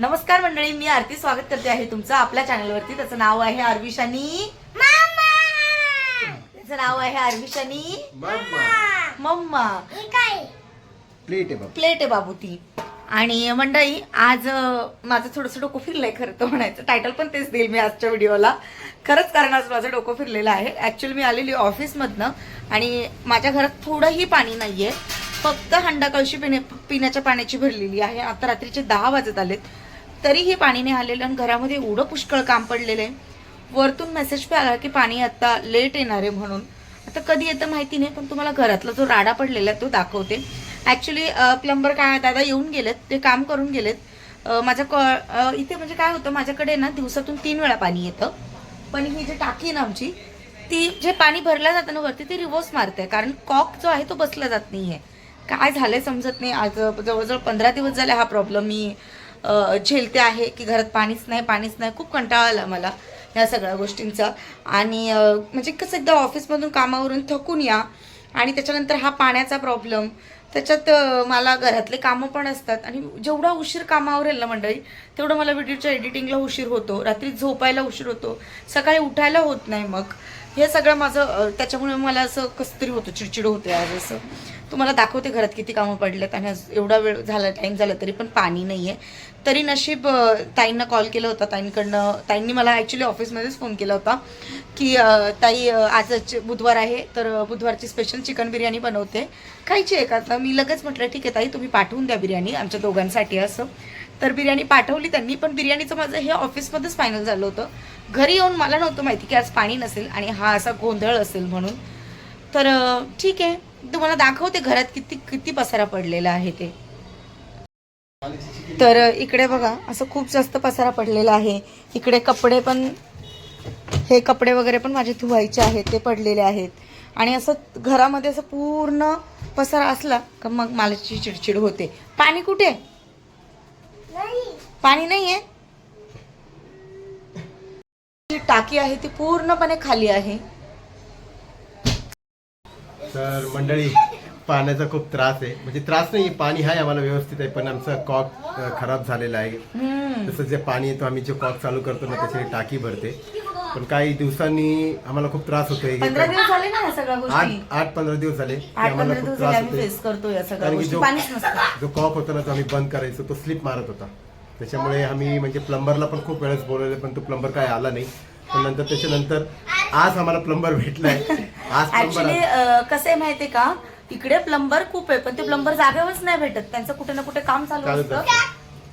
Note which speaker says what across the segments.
Speaker 1: नमस्कार मंडळी मी आरती स्वागत करते आहे तुमचं आपल्या चॅनलवरती. त्याचं नाव आहे आरविशानी त्याचं नाव आहे आरविशानी मम्मा.
Speaker 2: प्लेट आहे बाबा.
Speaker 1: प्लेट आहे बाबू ती आणि मंडळी आज माझं थोडंसं डोकं फिरलंय खरं तर म्हणायचं. टायटल पण तेच देईल मी आजच्या व्हिडिओला. खरंच कारण आज माझं डोकं फिरलेलं आहे. ऍक्च्युली मी आलेली ऑफिसमधनं आणि माझ्या घरात थोडंही पाणी नाहीये. फक्त हंडा कळशी पिणे पिण्याच्या पाण्याची भरलेली आहे. आता रात्रीचे दहा वाजत आलेत. तरीही पाणी नाही आलेलं आणि घरामध्ये एवढं पुष्कळ काम पडलेलं आहे. वरतून मेसेज पण आला की पाणी आता लेट येणार आहे म्हणून. आता कधी येतं माहिती नाही पण तुम्हाला घरातला जो राडा पडलेला आहे तो दाखवते. ॲक्च्युली प्लंबर काय दादा येऊन गेलेत ते काम करून गेलेत. माझ्या कॉ इथे म्हणजे काय होतं माझ्याकडे ना दिवसातून तीन वेळा पाणी येतं. पण ही जी टाकी आहे ना आमची ती जे पाणी भरलं जातं ना वरती ती रिव्हर्स मारते. कारण कॉक जो आहे तो बसला जात नाही आहे काय झालं समजत नाही. आज जवळजवळ पंधरा दिवस झाले हा प्रॉब्लेम मी झेलते आहे की घरात पाणीच नाही पाणीच नाही. खूप कंटाळा आला मला ह्या सगळ्या गोष्टींचा. आणि म्हणजे कसं एकदा ऑफिसमधून कामावरून थकून या आणि त्याच्यानंतर हा पाण्याचा प्रॉब्लेम त्याच्यात मला घरातले कामं पण असतात. आणि जेवढा उशीर कामावर येईल ना मंडळी तेवढं मला व्हिडिओच्या एडिटिंगला उशीर होतो. रात्री झोपायला उशीर होतो. सकाळी उठायला होत नाही मग. हे सगळं माझं त्याच्यामुळे मला असं कसं तरी होतं चिडचिड होते आज असं. तुम्हाला दाखवते घरात किती कामं पडल्यात आणि एवढा वेळ झाला टाईम झाला तरी पण पाणी नाही आहे तरी नशीब ताईंना कॉल केला होता. ताईंकडनं ताईंनी मला ॲक्च्युली ऑफिसमध्येच फोन केला होता की ताई अ, आजच बुधवार आहे तर बुधवारची स्पेशल चिकन बिर्याणी बनवते. खायची आहे का? तर मी लगेच म्हटलं ठीक आहे ताई तुम्ही पाठवून द्या बिर्याणी आमच्या दोघांसाठी असं. तर बिर्याणी पाठवली त्यांनी पण बिर्याणीचं माझं हे ऑफिसमध्येच फायनल झालं होतं. घरी येऊन मला नव्हतं माहिती की आज पाणी नसेल आणि हा असा गोंधळ असेल म्हणून. तर ठीक आहे तुम्हाला दाखवते घरात किती किती पसारा पडलेला आहे ते. तर इकडे बघा असं खूप जास्त पसारा पडलेला आहे. इकडे कपडे पण हे कपडे वगैरे पण माझे धुवायचे आहेत ते पडलेले आहेत. आणि असं घरामध्ये असं पूर्ण पसारा असला का मग मला चिडचिड होते. पाणी कुठे? पाणी नाही आहे जी टाकी आहे ती पूर्णपणे खाली आहे.
Speaker 2: तर मंडळी पाण्याचा खूप त्रास आहे. म्हणजे त्रास नाही पाणी आहे आम्हाला व्यवस्थित आहे पण आमचा कॉक खराब झालेला आहे. तसं जे पाणी येतो आम्ही जे कॉक चालू करतो ना त्याची टाकी भरते. पण काही दिवसांनी आम्हाला खूप त्रास होतोय.
Speaker 1: पंधरा
Speaker 2: काय-
Speaker 1: दिवस झाले ना या सगळ्या
Speaker 2: आठ
Speaker 1: गोष्टी?
Speaker 2: आठ पंधरा दिवस झाले की
Speaker 1: आठ
Speaker 2: आम्हाला
Speaker 1: पंधरा
Speaker 2: खूप
Speaker 1: दिवस झाले
Speaker 2: त्रास
Speaker 1: आम्ही
Speaker 2: होतोय.
Speaker 1: फेस करतो या सगळ्या
Speaker 2: कारण की
Speaker 1: गोष्टी.
Speaker 2: जो
Speaker 1: पाणीच नसतं.
Speaker 2: जो कॉक होता ना तो आम्ही बंद करायचो तो स्लिप मारत होता. त्याच्यामुळे आम्ही म्हणजे प्लंबरला पण खूप वेळेस बोलवले पण तो प्लंबर काय आला नाही. पण नंतर त्याच्यानंतर आज आम्हाला प्लंबर भेटलाय. आज
Speaker 1: ऍक्च्युली कसं आहे माहितीये का? इकडे प्लंबर खूप आहे पण ते प्लंबर जागेवरच नाही भेटत. त्यांचं कुठे ना कुठे काम चालू
Speaker 2: चालूच
Speaker 1: असतं.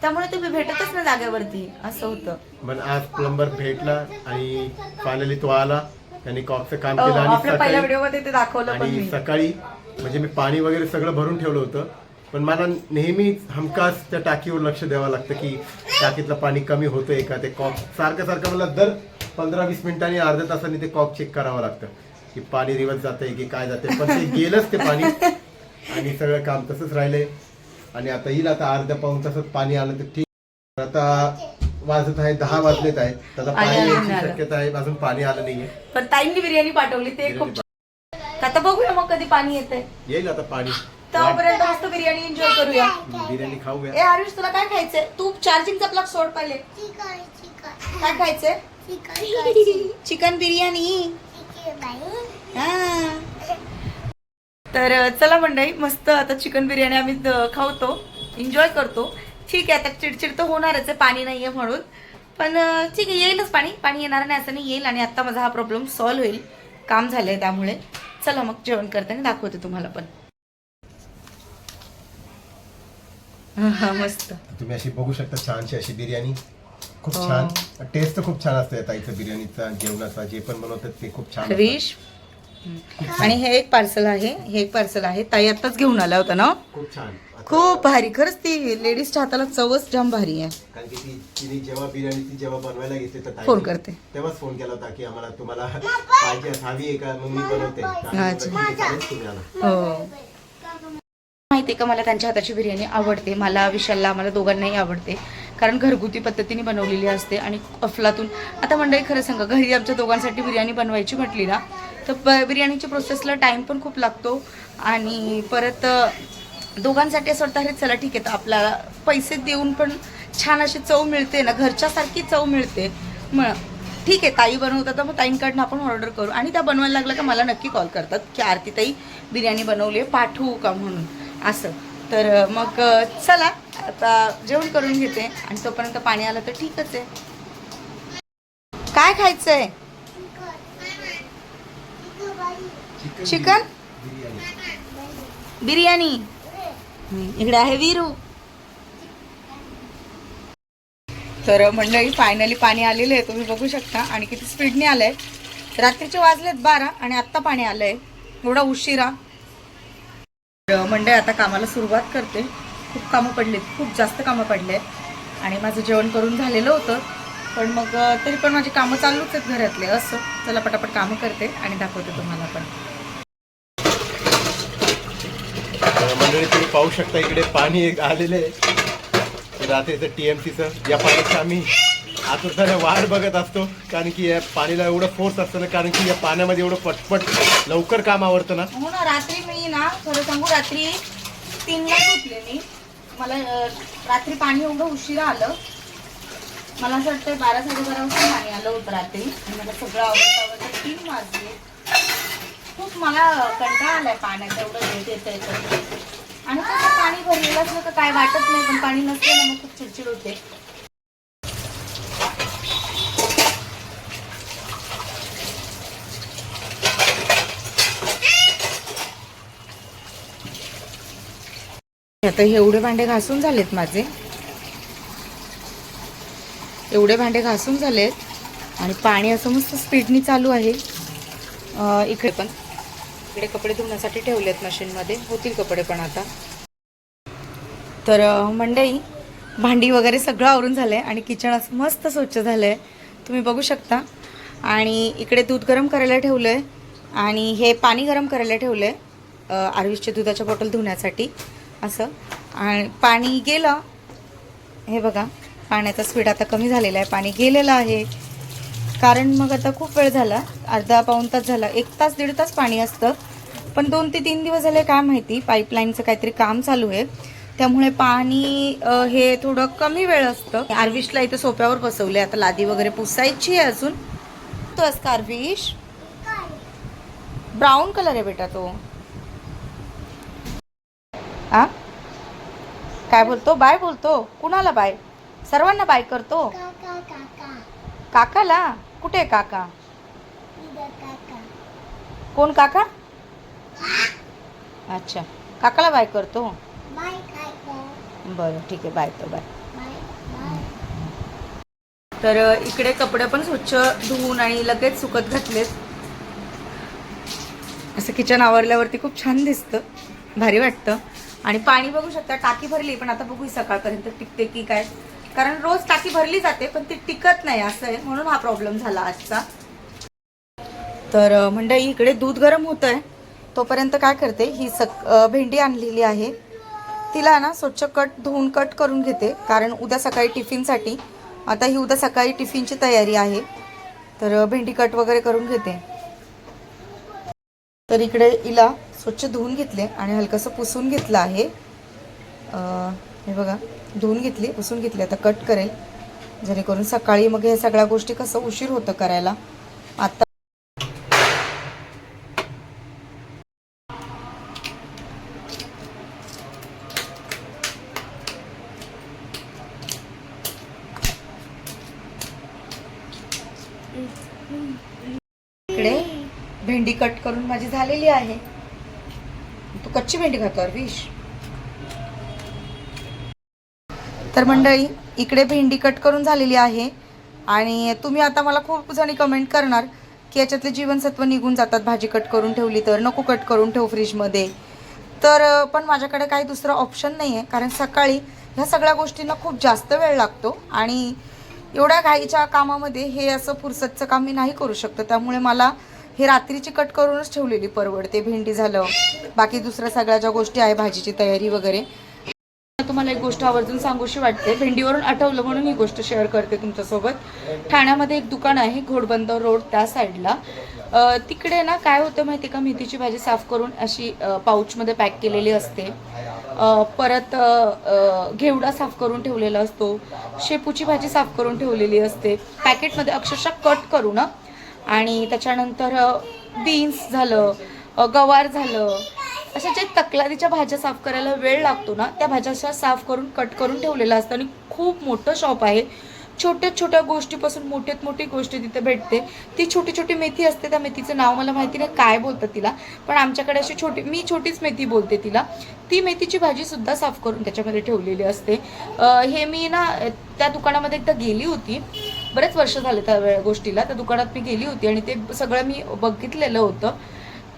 Speaker 1: त्यामुळे तुम्ही भेटतच नाही जागेवरती असं होतं.
Speaker 2: पण आज प्लंबर भेटला आणि फायनली तो आला. त्यांनी कॉकचं काम केलं आणि
Speaker 1: आपल्या पहिल्या
Speaker 2: सकाळी
Speaker 1: व्हिडिओमध्ये ते दाखवलं पण
Speaker 2: आणि
Speaker 1: मी.
Speaker 2: सकाळी म्हणजे मी पाणी वगैरे सगळं भरून ठेवलं होतं. पण मला नेहमी हमखास त्या टाकीवर लक्ष द्यावं लागतं की टाकीतलं पाणी कमी होतंय का? ते कॉक सारखं सारखं मला दर पंधरा वीस मिनिटांनी अर्ध्या तासांनी ते कॉक चेक करावं लागतं. की पाणी रिवर्स जातंय की काय जातंय पण ते गेलंच ते पाणी. आणि सगळं काम तसंच राहिलंय. आणि आता येईल आता अर्ध्या पाऊन तासात पाणी आलं तर ठीक. आता वाजत आहे दहा वाजलेत आहेत. आता
Speaker 1: आणि
Speaker 2: पाणी यायची. शक्यता आहे अजून पाणी आलं नाहीये.
Speaker 1: पण ताईंनी बिर्याणी पाठवली ते खूप. आता बघूया मग कधी पाणी येते
Speaker 2: येईल आता पाणी.
Speaker 1: तोपर्यंत मस्त बिर्याणी एन्जॉय करूया.
Speaker 2: बिर्याणी खाऊया.
Speaker 1: ए आरुष तुला काय खायचंय? तू चार्जिंगचा प्लग सोड पहिले. काय खायचंय? चिकन बिर्याणी. हा. तर चला मंडळी मस्त आता चिकन बिर्याणी आम्ही खावतो एन्जॉय करतो. ठीक आहे आता चिडचिड तर होणारच आहे पाणी नाहीये म्हणून. पण ठीक आहे येईलच पाणी. पाणी येणार नाही असं नाही येईल आणि आता माझा हा प्रॉब्लेम सॉल्व्ह होईल. काम झालंय त्यामुळे. चला मग जेवण करताना दाखवते तुम्हाला पण. हा, हा मस्त.
Speaker 2: तुम्ही अशी बघू शकता छानशी अशी बिर्याणी. खूप. छान. टेस्ट खूप छान असते ताईचं बिर्याणीचा जेवणाचा जे पण बनवतात ते खूप छान.
Speaker 1: हरीश? आणि हे एक पार्सल आहे हे एक पार्सल आहे. ताई आत्ताच घेऊन आला होता ना?
Speaker 2: खूप छान.
Speaker 1: खूप भारी. खरंच ती लेडीजच्या हाताला चवच जाम भारी आहे.
Speaker 2: कारण की ती तिने जेव्हा बिर्याणी ती जेव्हा बनवायला घेतली तर
Speaker 1: फोन करते.
Speaker 2: तेव्हाच फोन केला होता की आम्हाला तुम्हाला पाहिजे हवी आहे का मग मी बनवते
Speaker 1: अच्छा.
Speaker 2: तुम्ही.
Speaker 1: हो. माहितीये का मला त्यांच्या हाताची बिर्याणी आवडते. मला विशालला मला दोघांनाही आवडते. कारण घरगुती पद्धतीने बनवलेली असते आणि अफलातून आता मंडळी खरं सांगा घरी आमच्या दोघांसाठी बिर्याणी बनवायची म्हटली ना तर ब- बिर्याणीच्या प्रोसेसला टाईम पण खूप लागतो आणि परत दोघांसाठी असं वाटतं अरे चला ठीक आहे तर आपल्याला पैसे देऊन पण छान अशी चव मिळते ना घरच्यासारखी चव मिळते. मग ठीक आहे ताई बनवतात तर मग ताईंकडनं आपण ऑर्डर करू. आणि त्या बनवायला लागलं का मला नक्की कॉल करतात की आरती ताई बिर्याणी बनवली आहे पाठवू का म्हणून? असं. तर मग चला आता जेवण करून घेते आणि तोपर्यंत पाणी आलं तर ठीकच आहे. काय खायचंय? चिकन? बिर्याणी. इकडे आहे विरू. तर मंडळी फायनली पाणी आलेलं आहे. तुम्ही बघू शकता. आणि किती स्पीडने आलंय. रात्रीचे वाजलेत बारा आणि आत्ता पाणी आलंय. एवढा उशिरा. तर आता कामाला सुरुवात करते. खूप कामं पडलीत खूप जास्त कामं पडले आणि माझं जेवण करून झालेलं होतं. पण मग तरी पण माझी कामं चालूच आहेत घरातले असं. चला पटापट कामं करते आणि दाखवते तुम्हाला पण.
Speaker 2: मंडळी तुम्ही पाहू शकता इकडे पाणी एक आलेलं आहे. रात्रीचं टीएमसीचं या पाण्याचं आम्ही आतुरताने वाट बघत असतो कारण की या पाणीला एवढं फोर्स असतं ना कारण की या पाण्यामध्ये एवढं पटपट लवकर काम आवडतं ना.
Speaker 1: हो ना रात्री मी ना खरं सांगू रात्री तीनला झोपले मी. मला अं, रात्री पाणी एवढं उशिरा आलं. मला असं वाटतं बारा साडेबारा वाजता पाणी आलं होतं रात्री. आणि मला सगळं आवडतं आवडतं. तीन वाजले. खूप मला कंटाळा आलाय पाण्याचा एवढं लेट येतं येतं. आणि कसं पाणी भरलेलं असलं तर काय वाटत नाही पण पाणी नसलं ना मग खूप चिडचिड होते. आता एवढे भांडे घासून झालेत माझे. एवढे भांडे घासून झालेत. आणि पाणी असं मस्त स्पीडनी चालू आहे. इकडे पण. इकडे कपडे धुण्यासाठी ठेवलेत मशीनमध्ये. होतील कपडे पण आता. तर मंडई भांडी वगैरे सगळं आवरून झालं आहे आणि किचन असं मस्त स्वच्छ झालं आहे तुम्ही बघू शकता. आणि इकडे दूध गरम करायला ठेवलं आहे आणि हे पाणी गरम करायला ठेवलं आहे आरवीसच्या दुधाच्या बॉटल धुण्यासाठी. असं. आणि पाणी गेलं. हे बघा पाण्याचा स्पीड आता कमी झालेला आहे. पाणी गेलेलं आहे. कारण मग आता खूप वेळ झाला. अर्धा पाऊण तास झाला. एक तास दीड तास पाणी असतं. पण दोन ते तीन दिवस झाले काय माहिती पाईपलाईनचं काहीतरी काम चालू आहे. त्यामुळे पाणी हे थोडं कमी वेळ असतं. आर्विशला इथं सोप्यावर बसवले आता लादी वगैरे पुसायची आहे अजून. तो असतं आर्विश? ब्राऊन कलर आहे बेटा तो. आ काय बोलतो? बाय बोलतो. कुणाला बाय? सर्वांना बाय करतो?
Speaker 3: काका काका
Speaker 1: काकाला? कुठे आहे काका? कोण काका? अच्छा. काकाला बाय करतो? बरं ठीक आहे. बाय तो बाय. तर इकडे कपडे पण स्वच्छ धुवून आणि लगेच सुकत घातलेत. असं किचन आवरल्यावरती खूप छान दिसतं. भारी वाटतं. आणि पाणी बघू शकता टाकी भरली पण आता बघू सकाळपर्यंत टिकते की काय. कारण रोज टाकी भरली जाते पण ती टिकत नाही असं आहे म्हणून हा प्रॉब्लेम झाला आजचा. तर अ, मंडळी इकडे दूध गरम होतं आहे तोपर्यंत काय करते ही सक भेंडी आणलेली आहे. तिला ना स्वच्छ कट धुवून कट करून घेते कारण उद्या सकाळी टिफिनसाठी. आता ही उद्या सकाळी टिफिनची तयारी आहे. तर भेंडी कट वगैरे करून घेते. तर इकडे हिला स्वच्छ धुवून घेतले आणि हलकंसं पुसून घेतलं आहे. हे बघा धुवून घेतली पुसून घेतली. आता कट करेल. जेणेकरून सकाळी मग ह्या सगळ्या गोष्टी कसं उशीर होतं करायला. आता इकडे भेंडी कट करून माझी झालेली आहे. तू कच्ची भेंडी खातो अरविश तर मंडळी इकडे भेंडी कट करून झालेली आहे. आणि तुम्ही आता मला खूप जणी कमेंट करणार की याच्यातले जीवनसत्व निघून जातात भाजी कट करून ठेवली तर नको कट करून ठेव फ्रीजमध्ये तर पण माझ्याकडे काही दुसरं ऑप्शन नाही आहे कारण सकाळी ह्या सगळ्या गोष्टींना खूप जास्त वेळ लागतो. आणि एवढ्या घाईच्या कामामध्ये हे असं फुरसतचं काम मी नाही करू शकतं. त्यामुळे मला हे रात्रीची कट करूनच ठेवलेली परवडते भेंडी झालं बाकी दुसऱ्या सगळ्या ज्या गोष्टी आहे भाजीची तयारी वगैरे. तुम्हाला एक गोष्ट आवर्जून सांगूशी वाटते भेंडीवरून आठवलं म्हणून ही गोष्ट शेअर करते तुमच्यासोबत. ठाण्यामध्ये एक दुकान आहे घोडबंदर रोड त्या साईडला. तिकडे ना काय होतं माहिती का मेथीची भाजी साफ करून अशी पाऊचमध्ये पॅक केलेली असते. परत घेवडा साफ करून ठेवलेला असतो. शेपूची भाजी साफ करून ठेवलेली असते. पॅकेटमध्ये अक्षरशः कट करू ना. आणि त्याच्यानंतर बीन्स झालं गवार झालं. अशा जे तकलादीच्या भाज्या साफ करायला वेळ लागतो ना त्या भाज्या अशा साफ करून कट करून ठेवलेलं असतं आणि खूप मोठं शॉप आहे. छोट्या छोट्या गोष्टीपासून मोठ्यात मोठी गोष्टी तिथे भेटते. ती छोटी छोटी मेथी असते त्या मेथीचं नाव मला माहिती नाही काय बोलतात तिला. पण आमच्याकडे अशी छोटी मी छोटीच मेथी बोलते तिला. ती मेथीची भाजीसुद्धा साफ करून त्याच्यामध्ये ठेवलेली असते. हे मी ना त्या दुकानामध्ये एकदा गेली होती. बरेच वर्ष झाले त्या वेळ गोष्टीला. त्या दुकानात मी गेली होती आणि ते सगळं मी बघितलेलं होतं.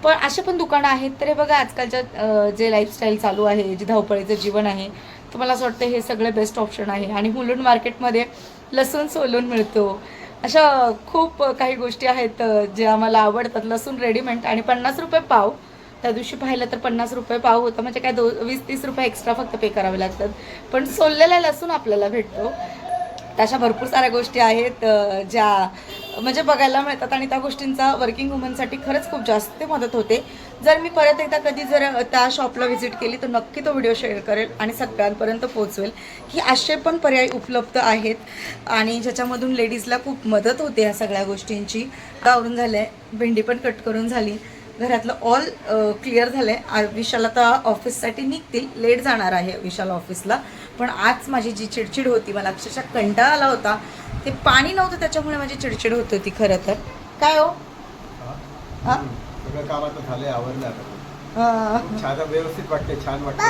Speaker 1: पण असे पण दुकानं आहेत तर हे बघा आजकालच्या जे लाईफस्टाईल चालू आहे जे धावपळीचं जीवन आहे तर मला असं वाटतं हे सगळे बेस्ट ऑप्शन आहे. आणि मुलून मार्केटमध्ये लसूण सोलून मिळतो. अशा खूप काही गोष्टी आहेत जे आम्हाला आवडतात. लसूण रेडीमेड आणि पन्नास रुपये पाव. त्या दिवशी पाहिलं तर पन्नास रुपये पाव होतं. म्हणजे काय दो वीस तीस रुपये एक्स्ट्रा फक्त पे करावे लागतात. पण सोललेला लसूण आपल्याला भेटतो. तशा भरपूर साऱ्या गोष्टी आहेत ज्या म्हणजे बघायला मिळतात आणि त्या गोष्टींचा वर्किंग वुमनसाठी खरंच खूप जास्त मदत होते. जर मी परत एकदा कधी जर त्या शॉपला व्हिजिट केली तर नक्की तो व्हिडिओ शेअर करेल आणि सगळ्यांपर्यंत पोचवेल की असे पण पर्याय उपलब्ध आहेत आणि ज्याच्यामधून लेडीजला खूप मदत होते ह्या सगळ्या गोष्टींची. गावरून झालं आहे भेंडी पण कट करून झाली. घरातलं ऑल क्लिअर झालं आहे विशाल आता ऑफिससाठी निघतील लेट जाणार आहे विशाल ऑफिसला पण आज माझी जी चिडचिड होती मला अक्षरशः कंटाळा आला होता. ते पाणी नव्हतं त्याच्यामुळे माझी चिडचिड होत होती खरं तर. काय हो?
Speaker 2: व्यवस्थित वाटते छान वाटतं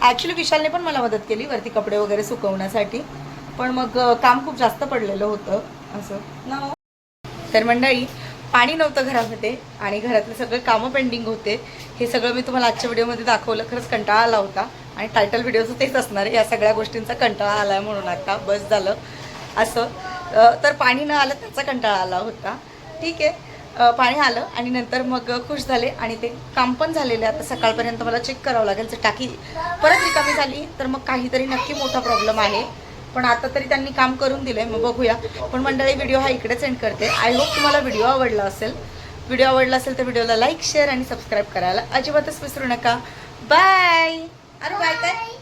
Speaker 1: ॲक्च्युली विशालने पण मला मदत केली वरती कपडे वगैरे सुकवण्यासाठी. पण मग काम खूप जास्त पडलेलं होतं असं. ना हो? तर मंडळी पाणी नव्हतं घरामध्ये आणि घरातले सगळे कामं पेंडिंग होते. हे सगळं मी तुम्हाला आजच्या व्हिडिओमध्ये दाखवलं खरंच कंटाळा आला होता. आणि टायटल व्हिडिओचं तेच असणार आहे. या सगळ्या गोष्टींचा कंटाळा आला आहे म्हणून आता. बस झालं. असं. तर पाणी न आलं त्याचा कंटाळा आला होता. ठीक आहे. पाणी आलं आणि नंतर मग खुश झाले आणि ते काम पण झालेले आता सकाळपर्यंत मला चेक करावं लागेल. जर टाकी परत रिकामी झाली तर मग काहीतरी नक्की मोठा प्रॉब्लेम आहे. पण आता तरी त्यांनी काम करून दिलं आहे मग बघूया. पण मंडळी व्हिडिओ हा इकडेच एंड करते. आय होप तुम्हाला व्हिडिओ आवडला असेल. व्हिडिओ आवडला असेल तर व्हिडिओला लाईक शेअर आणि सबस्क्राईब करायला अजिबातच विसरू नका. बाय अरे बाय काय?